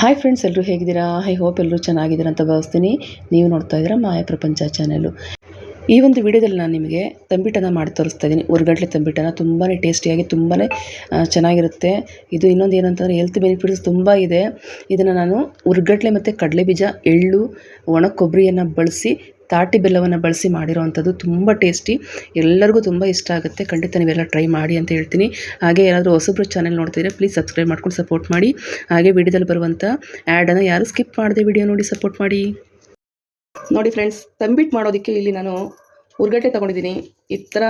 Hi friends ಎಲ್ಲರೂ ಹೇಗಿದ್ದೀರಾ? I hope ಎಲ್ಲರೂ ಚೆನ್ನಾಗಿದ್ದೀರಾ ಅಂತ ಭಾವಿಸ್ತೀನಿ. ನೀವು ನೋಡ್ತಾ ಇದ್ದೀರಾ ಮಾಯಾ ಪ್ರಪಂಚ ಚಾನೆಲು ಈ ಒಂದು ವಿಡಿಯೋದಲ್ಲಿ ನಾನು ನಿಮಗೆ ತಂಬಿಟನ ಮಾಡಿ ತೋರಿಸ್ತಾ ಇದ್ದೀನಿ. ಉರ್ಗಡ್ಲೆ ತಂಬಿಟನ ತುಂಬಾ ಟೇಸ್ಟಿಯಾಗಿ ತುಂಬಾ ಚೆನ್ನಾಗಿರುತ್ತೆ. ಇದು ಇನ್ನೊಂದು ಏನಂತಂದರೆ ಹೆಲ್ತ್ ಬೆನಿಫಿಟ್ಸ್ ತುಂಬ ಇದೆ. ಇದನ್ನು ನಾನು ಉರ್ಗಡ್ಲೆ ಮತ್ತು ಕಡಲೆ ಬೀಜ ಎಳ್ಳು ಒಣ ಕೊಬ್ಬರಿಯನ್ನು ಬಳಸಿ, ತಾಟಿ ಬೆಲ್ಲವನ್ನು ಬಳಸಿ ಮಾಡಿರೋವಂಥದ್ದು ತುಂಬ ಟೇಸ್ಟಿ. ಎಲ್ಲರಿಗೂ ತುಂಬ ಇಷ್ಟ ಆಗುತ್ತೆ. ಖಂಡಿತ ನೀವೆಲ್ಲ ಟ್ರೈ ಮಾಡಿ ಅಂತ ಹೇಳ್ತೀನಿ. ಹಾಗೆ ಏನಾದರೂ ಹೊಸಬ್ರು ಚಾನೆಲ್ ನೋಡ್ತಿದ್ರೆ ಪ್ಲೀಸ್ ಸಬ್ಸ್ಕ್ರೈಬ್ ಮಾಡ್ಕೊಂಡು ಸಪೋರ್ಟ್ ಮಾಡಿ. ಹಾಗೆ ವಿಡಿಯೋದಲ್ಲಿ ಬರುವಂಥ ಆ್ಯಡನ್ನು ಯಾರು ಸ್ಕಿಪ್ ಮಾಡದೆ ವಿಡಿಯೋ ನೋಡಿ ಸಪೋರ್ಟ್ ಮಾಡಿ. ನೋಡಿ ಫ್ರೆಂಡ್ಸ್ ತಂಬಿಟ್ಟು ಮಾಡೋದಕ್ಕೆ ಇಲ್ಲಿ ನಾನು ಉರ್ಗಡ್ಡೆ ತೊಗೊಂಡಿದ್ದೀನಿ. ಈ ಥರ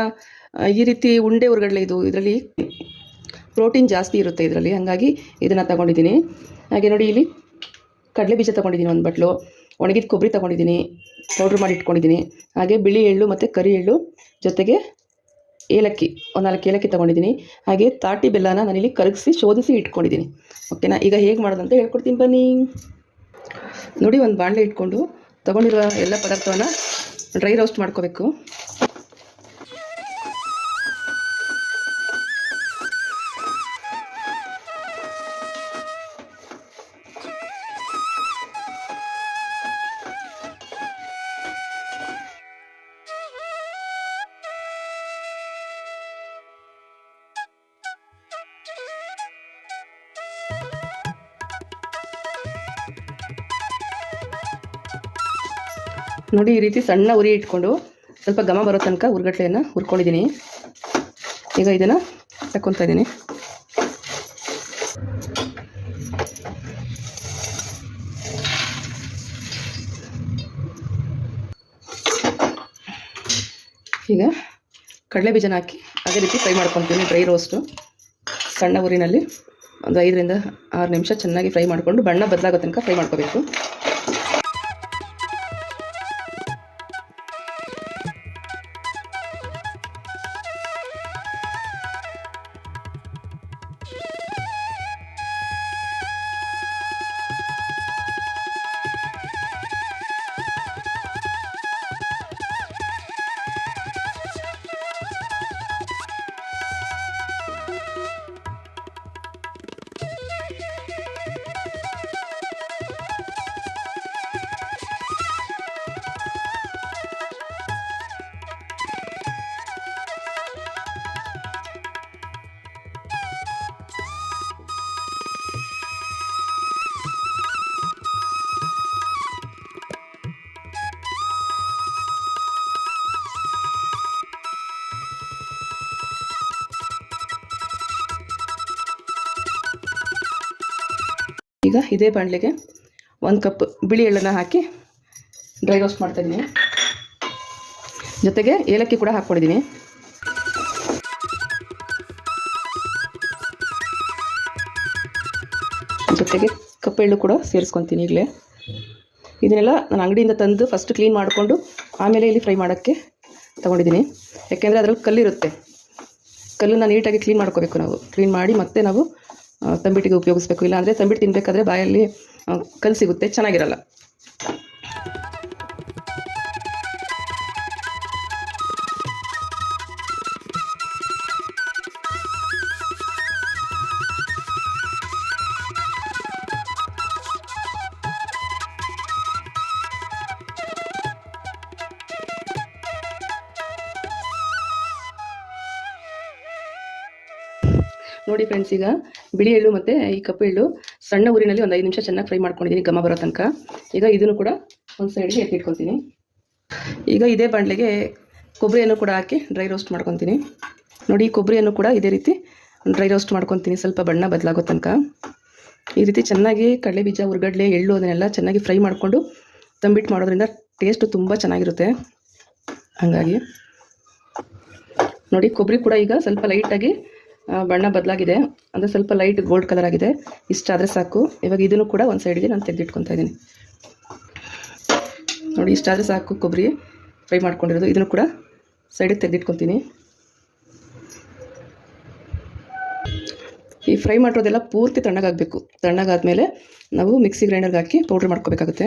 ಈ ರೀತಿ ಉಂಡೆ ಉರ್ಗಡ್ಲೆ ಇದು, ಇದರಲ್ಲಿ ಪ್ರೋಟೀನ್ ಜಾಸ್ತಿ ಇರುತ್ತೆ ಇದರಲ್ಲಿ, ಹಾಗಾಗಿ ಇದನ್ನು ತಗೊಂಡಿದ್ದೀನಿ. ಹಾಗೆ ನೋಡಿ ಇಲ್ಲಿ ಕಡಲೆ ಬೀಜ ತೊಗೊಂಡಿದ್ದೀನಿ ಒಂದು ಬಟ್ಲು, ಒಣಗಿದ ಕೊಬ್ಬರಿ ತೊಗೊಂಡಿದ್ದೀನಿ ಪೌಡ್ರ್ ಮಾಡಿ ಇಟ್ಕೊಂಡಿದ್ದೀನಿ. ಹಾಗೆ ಬಿಳಿ ಎಳ್ಳು ಮತ್ತು ಕರಿ ಎಳ್ಳು ಜೊತೆಗೆ ಏಲಕ್ಕಿ, ಒಂದು ನಾಲ್ಕು ಏಲಕ್ಕಿ ತೊಗೊಂಡಿದ್ದೀನಿ. ಹಾಗೆ ತಾಟಿ ಬೆಲ್ಲನ ನಾನಿಲ್ಲಿ ಕರಗಿಸಿ ಶೋಧಿಸಿ ಇಟ್ಕೊಂಡಿದ್ದೀನಿ. ಓಕೆನಾ? ಈಗ ಹೇಗೆ ಮಾಡೋದಂತ ಹೇಳ್ಕೊಡ್ತೀನಿ ಬನ್ನಿ. ನೋಡಿ ಒಂದು ಬಾಣಲೆ ಇಟ್ಕೊಂಡು ತೊಗೊಂಡಿರೋ ಎಲ್ಲ ಪದಾರ್ಥವನ್ನು ಡ್ರೈ ರೋಸ್ಟ್ ಮಾಡ್ಕೋಬೇಕು. ನೋಡಿ ಈ ರೀತಿ ಸಣ್ಣ ಉರಿ ಇಟ್ಕೊಂಡು ಸ್ವಲ್ಪ ಘಮ ಬರೋ ತನಕ ಉರ್ಗಟ್ಲೆಯನ್ನು ಹುರ್ಕೊಂಡಿದ್ದೀನಿ. ಈಗ ಇದನ್ನು ತಗೊತಾ ಇದ್ದೀನಿ. ಈಗ ಕಡಲೆ ಬೀಜನ ಹಾಕಿ ಅದೇ ರೀತಿ ಫ್ರೈ ಮಾಡ್ಕೊತೀನಿ ಡ್ರೈ ರೋಸ್ಟು ಸಣ್ಣ ಉರಿನಲ್ಲಿ ಒಂದು ಐದರಿಂದ ಆರು ನಿಮಿಷ ಚೆನ್ನಾಗಿ ಫ್ರೈ ಮಾಡಿಕೊಂಡು ಬಣ್ಣ ಬದಲಾಗೋ ತನಕ ಫ್ರೈ ಮಾಡ್ಕೋಬೇಕು. ಈಗ ಇದೇ ಬಾಣಲೆಗೆ ಒಂದು ಕಪ್ ಬಿಳಿ ಎಳ್ಳನ್ನು ಹಾಕಿ ಡ್ರೈ ರೋಸ್ಟ್ ಮಾಡ್ತಾಯಿದ್ದೀನಿ ಜೊತೆಗೆ ಏಲಕ್ಕಿ ಕೂಡ ಹಾಕ್ಕೊಂಡಿದ್ದೀನಿ. ಜೊತೆಗೆ ಕಪ್ಪೆಳ್ಳು ಕೂಡ ಸೇರಿಸ್ಕೊತೀನಿ ಈಗಲೇ. ಇದನ್ನೆಲ್ಲ ನಾನು ಅಂಗಡಿಯಿಂದ ತಂದು ಫಸ್ಟ್ ಕ್ಲೀನ್ ಮಾಡಿಕೊಂಡು ಆಮೇಲೆ ಇಲ್ಲಿ ಫ್ರೈ ಮಾಡೋಕ್ಕೆ ತೊಗೊಂಡಿದ್ದೀನಿ. ಯಾಕೆಂದರೆ ಅದರಲ್ಲಿ ಕಲ್ಲಿರುತ್ತೆ. ಕಲ್ಲನ್ನು ನೀಟಾಗಿ ಕ್ಲೀನ್ ಮಾಡ್ಕೋಬೇಕು ನಾವು. ಕ್ಲೀನ್ ಮಾಡಿ ಮತ್ತೆ ನಾವು ತಂಬಿಟ್ಟಿಗೆ ಉಪಯೋಗಿಸ್ಬೇಕು. ಇಲ್ಲಾಂದರೆ ತಂಬಿಟ್ಟು ತಿನ್ನಬೇಕಾದ್ರೆ ಬಾಯಲ್ಲಿ ಕಲ್ ಕಲ್ಲು ಸಿಗುತ್ತೆ ಚೆನ್ನಾಗಿರಲ್ಲ. ನೋಡಿ ಫ್ರೆಂಡ್ಸ್ ಈಗ ಬಿಳಿ ಎಳ್ಳು ಮತ್ತು ಈ ಕಪ್ಪು ಎಳ್ಳು ಸಣ್ಣ ಊರಿನಲ್ಲಿ ಒಂದು ಐದು ನಿಮಿಷ ಚೆನ್ನಾಗಿ ಫ್ರೈ ಮಾಡ್ಕೊಂಡಿದ್ದೀನಿ ಗಮ ಬರೋ ತನಕ. ಈಗ ಇದನ್ನು ಕೂಡ ಒಂದು ಸೈಡ್ಗೆ ಎತ್ತಿಟ್ಕೊತೀನಿ ಈಗ ಇದೇ ಬಾಣಲೆಗೆ ಕೊಬ್ಬರಿಯನ್ನು ಕೂಡ ಹಾಕಿ ಡ್ರೈ ರೋಸ್ಟ್ ಮಾಡ್ಕೊತೀನಿ ನೋಡಿ, ಈ ಕೊಬ್ಬರಿಯನ್ನು ಕೂಡ ಇದೇ ರೀತಿ ಡ್ರೈ ರೋಸ್ಟ್ ಮಾಡ್ಕೊತೀನಿ ಸ್ವಲ್ಪ ಬಣ್ಣ ಬದಲಾಗೋ ತನಕ. ಈ ರೀತಿ ಚೆನ್ನಾಗಿ ಕಡಲೆ ಬೀಜ ಉರ್ಗಡ್ಲೆ ಎಳ್ಳು ಅದನ್ನೆಲ್ಲ ಚೆನ್ನಾಗಿ ಫ್ರೈ ಮಾಡಿಕೊಂಡು ತಂಬಿಟ್ಟು ಮಾಡೋದ್ರಿಂದ ಟೇಸ್ಟು ತುಂಬ ಚೆನ್ನಾಗಿರುತ್ತೆ. ಹಾಗಾಗಿ ನೋಡಿ, ಕೊಬ್ಬರಿ ಕೂಡ ಈಗ ಸ್ವಲ್ಪ ಲೈಟಾಗಿ ಬಣ್ಣ ಬದಲಾಗಿದೆ. ಅಂದರೆ ಸ್ವಲ್ಪ ಲೈಟ್ ಗೋಲ್ಡ್ ಕಲರ್ ಆಗಿದೆ. ಇಷ್ಟ ಆದರೆ ಸಾಕು. ಇವಾಗ ಇದನ್ನು ಕೂಡ ಒಂದು ಸೈಡ್ಗೆ ನಾನು ತೆಗೆದಿಟ್ಕೊತಾ ಇದ್ದೀನಿ. ನೋಡಿ ಇಷ್ಟಾದರೆ ಸಾಕು ಕೊಬ್ಬರಿ. ಫ್ರೈ ಮಾಡ್ಕೊಂಡಿರೋದು. ಇದನ್ನು ಕೂಡ ಸೈಡಿಗೆ ತೆಗೆದಿಟ್ಕೊತೀನಿ. ಈ ಫ್ರೈ ಮಾಡಿರೋದೆಲ್ಲ ಪೂರ್ತಿ ತಣ್ಣಗಾಗಬೇಕು. ತಣ್ಣಗಾದಮೇಲೆ ನಾವು ಮಿಕ್ಸಿ ಗ್ರೈಂಡರ್ಗೆ ಹಾಕಿ ಪೌಡ್ರ್ ಮಾಡ್ಕೋಬೇಕಾಗುತ್ತೆ.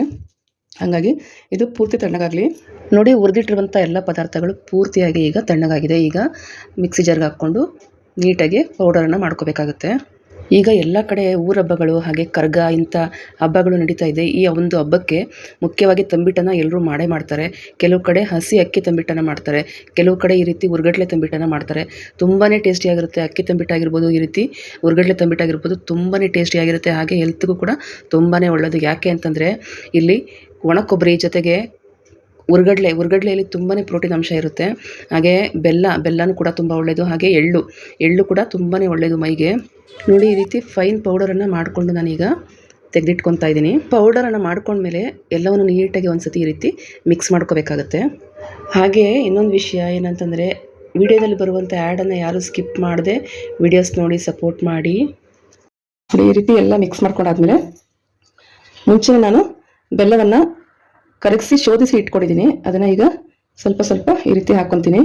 ಹಾಗಾಗಿ ಇದು ಪೂರ್ತಿ ತಣ್ಣಗಾಗಲಿ. ನೋಡಿ ಹುರಿದಿಟ್ಟಿರುವಂಥ ಎಲ್ಲ ಪದಾರ್ಥಗಳು ಪೂರ್ತಿಯಾಗಿ ಈಗ ತಣ್ಣಗಾಗಿದೆ. ಈಗ ಮಿಕ್ಸಿ ಜಾರ್ಗೆ ಹಾಕ್ಕೊಂಡು ನೀಟಾಗಿ ಪೌಡರನ್ನು ಮಾಡ್ಕೋಬೇಕಾಗುತ್ತೆ. ಈಗ ಎಲ್ಲ ಕಡೆ ಊರ ಹಬ್ಬಗಳು ಹಾಗೆ ಕರ್ಗ ಇಂಥ ಹಬ್ಬಗಳು ನಡೀತಾ ಇದೆ. ಈ ಒಂದು ಹಬ್ಬಕ್ಕೆ ಮುಖ್ಯವಾಗಿ ತಂಬಿಟ್ಟನ್ನು ಎಲ್ಲರೂ ಮಾಡೇ ಮಾಡ್ತಾರೆ. ಕೆಲವು ಕಡೆ ಹಸಿ ಅಕ್ಕಿ ತಂಬಿಟ್ಟನ್ನು ಮಾಡ್ತಾರೆ. ಕೆಲವು ಕಡೆ ಈ ರೀತಿ ಉರ್ಗಡ್ಲೆ ತಂಬಿಟ್ಟನ್ನು ಮಾಡ್ತಾರೆ. ತುಂಬಾ ಟೇಸ್ಟಿಯಾಗಿರುತ್ತೆ ಅಕ್ಕಿ ತಂಬಿಟ್ಟಾಗಿರ್ಬೋದು ಈ ರೀತಿ ಉರ್ಗಡ್ಲೆ ತಂಬಿಟ್ಟಾಗಿರ್ಬೋದು ತುಂಬಾ ಟೇಸ್ಟಿಯಾಗಿರುತ್ತೆ ಹಾಗೆ ಹೆಲ್ತ್ಗೂ ಕೂಡ ತುಂಬಾ ಒಳ್ಳೆಯದು ಯಾಕೆ ಅಂತಂದರೆ ಇಲ್ಲಿ ಒಣ ಕೊಬ್ಬರಿ ಜೊತೆಗೆ ಉರ್ಗಡ್ಲೆ, ಉರ್ಗಡ್ಲೆಯಲ್ಲಿ ತುಂಬಾ ಪ್ರೋಟೀನ್ ಅಂಶ ಇರುತ್ತೆ. ಹಾಗೆ ಬೆಲ್ಲ, ಬೆಲ್ಲನೂ ಕೂಡ ತುಂಬ ಒಳ್ಳೆಯದು ಹಾಗೆ ಎಳ್ಳು ಎಳ್ಳು ಕೂಡ ತುಂಬಾ ಒಳ್ಳೆಯದು ಮೈಗೆ. ನೋಡಿ, ಈ ರೀತಿ ಫೈನ್ ಪೌಡರನ್ನು ಮಾಡಿಕೊಂಡು ನಾನೀಗ ತೆಗೆದಿಟ್ಕೊತಾ ಇದ್ದೀನಿ. ಪೌಡರನ್ನು ಮಾಡ್ಕೊಂಡ್ಮೇಲೆ ಎಲ್ಲವನ್ನು ನೀಟಾಗಿ ಒಂದು ಸತಿ ಈ ರೀತಿ ಮಿಕ್ಸ್ ಮಾಡ್ಕೋಬೇಕಾಗತ್ತೆ. ಹಾಗೆ ಇನ್ನೊಂದು ವಿಷಯ ಏನಂತಂದರೆ, ವಿಡಿಯೋದಲ್ಲಿ ಬರುವಂಥ ಆ್ಯಡನ್ನು ಯಾರು ಸ್ಕಿಪ್ ಮಾಡದೆ ವಿಡಿಯೋಸ್ ನೋಡಿ ಸಪೋರ್ಟ್ ಮಾಡಿ. ಈ ರೀತಿ ಎಲ್ಲ ಮಿಕ್ಸ್ ಮಾಡ್ಕೊಂಡಾದ್ಮೇಲೆ ಮುಂಚೆ ನಾನು ಬೆಲ್ಲವನ್ನು ಕರಗಿಸಿ ಶೋಧಿಸಿ ಇಟ್ಕೊಂಡಿದ್ದೀನಿ. ಅದನ್ನು ಈಗ ಸ್ವಲ್ಪ ಸ್ವಲ್ಪ ಈ ರೀತಿ ಹಾಕ್ಕೊತೀನಿ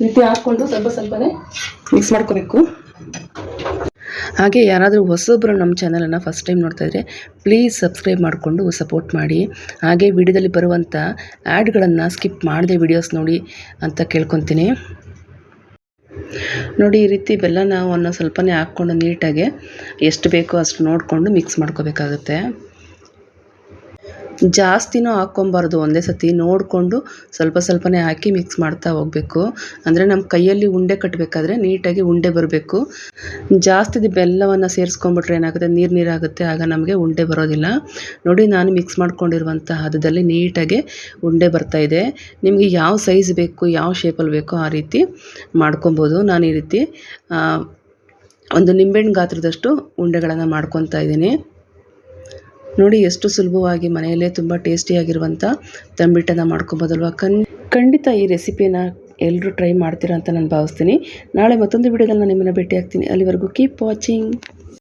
ಈ ರೀತಿ ಹಾಕ್ಕೊಂಡು ಸ್ವಲ್ಪ ಸ್ವಲ್ಪನೇ ಮಿಕ್ಸ್ ಮಾಡ್ಕೋಬೇಕು. ಹಾಗೆ ಯಾರಾದರೂ ಹೊಸೊಬ್ಬರು ನಮ್ಮ ಚಾನಲನ್ನು ಫಸ್ಟ್ ಟೈಮ್ ನೋಡ್ತಾ ಇದ್ದರೆ ಪ್ಲೀಸ್ ಸಬ್ಸ್ಕ್ರೈಬ್ ಮಾಡಿಕೊಂಡು ಸಪೋರ್ಟ್ ಮಾಡಿ. ಹಾಗೆ ವಿಡಿಯೋದಲ್ಲಿ ಬರುವಂಥ ಆ್ಯಡ್ಗಳನ್ನು ಸ್ಕಿಪ್ ಮಾಡದೆ ವಿಡಿಯೋಸ್ ನೋಡಿ ಅಂತ ಕೇಳ್ಕೊತೀನಿ. ನೋಡಿ ಈ ರೀತಿ ಬೆಲ್ಲನ ಒಂದು ಸ್ವಲ್ಪನೇ ಹಾಕ್ಕೊಂಡು ನೀಟಾಗಿ ಎಷ್ಟು ಬೇಕೋ ಅಷ್ಟು ನೋಡಿಕೊಂಡು ಮಿಕ್ಸ್ ಮಾಡ್ಕೋಬೇಕಾಗುತ್ತೆ. ಜಾಸ್ತಿನೂ ಹಾಕ್ಕೊಬಾರ್ದು. ಒಂದೇ ಸತಿ ನೋಡಿಕೊಂಡು ಸ್ವಲ್ಪ ಸ್ವಲ್ಪನೇ ಹಾಕಿ ಮಿಕ್ಸ್ ಮಾಡ್ತಾ ಹೋಗಬೇಕು. ಅಂದರೆ ನಮ್ಮ ಕೈಯಲ್ಲಿ ಉಂಡೆ ಕಟ್ಟಬೇಕಾದ್ರೆ ನೀಟಾಗಿ ಉಂಡೆ ಬರಬೇಕು. ಜಾಸ್ತಿ ಬೆಲ್ಲವನ್ನು ಸೇರಿಸ್ಕೊಂಬಿಟ್ರೆ ಏನಾಗುತ್ತೆ? ನೀರು ನೀರಾಗುತ್ತೆ. ಆಗ ನಮಗೆ ಉಂಡೆ ಬರೋದಿಲ್ಲ. ನೋಡಿ, ನಾನು ಮಿಕ್ಸ್ ಮಾಡ್ಕೊಂಡಿರುವಂಥ ಹದದಲ್ಲಿ ನೀಟಾಗಿ ಉಂಡೆ ಬರ್ತಾ ಇದೆ. ನಿಮಗೆ ಯಾವ ಸೈಜ್ ಬೇಕು, ಯಾವ ಶೇಪಲ್ಲಿ ಬೇಕೋ ಆ ರೀತಿ ಮಾಡ್ಕೊಬೋದು. ನಾನು ಈ ರೀತಿ ಒಂದು ನಿಂಬೆಹಣ್ಣು ಗಾತ್ರದಷ್ಟು ಉಂಡೆಗಳನ್ನು ಮಾಡ್ಕೊತಾ ಇದ್ದೀನಿ. ನೋಡಿ ಎಷ್ಟು ಸುಲಭವಾಗಿ ಮನೆಯಲ್ಲೇ ತುಂಬ ಟೇಸ್ಟಿಯಾಗಿರುವಂಥ ತಂಬಿಟ್ಟನ ಮಾಡ್ಕೊಬೋದಲ್ವ? ಕನ್ ಖಂಡಿತ ಈ ರೆಸಿಪಿನ ಎಲ್ಲರೂ ಟ್ರೈ ಮಾಡ್ತೀರಾ ಅಂತ ನಾನು ಭಾವಿಸ್ತೀನಿ. ನಾಳೆ ಮತ್ತೊಂದು ವಿಡಿಯೋದಲ್ಲಿ ನಾನು ನಿಮ್ಮನ್ನು ಭೇಟಿ ಆಗ್ತೀನಿ ಅಲ್ಲಿವರೆಗೂ ಕೀಪ್ ವಾಚಿಂಗ್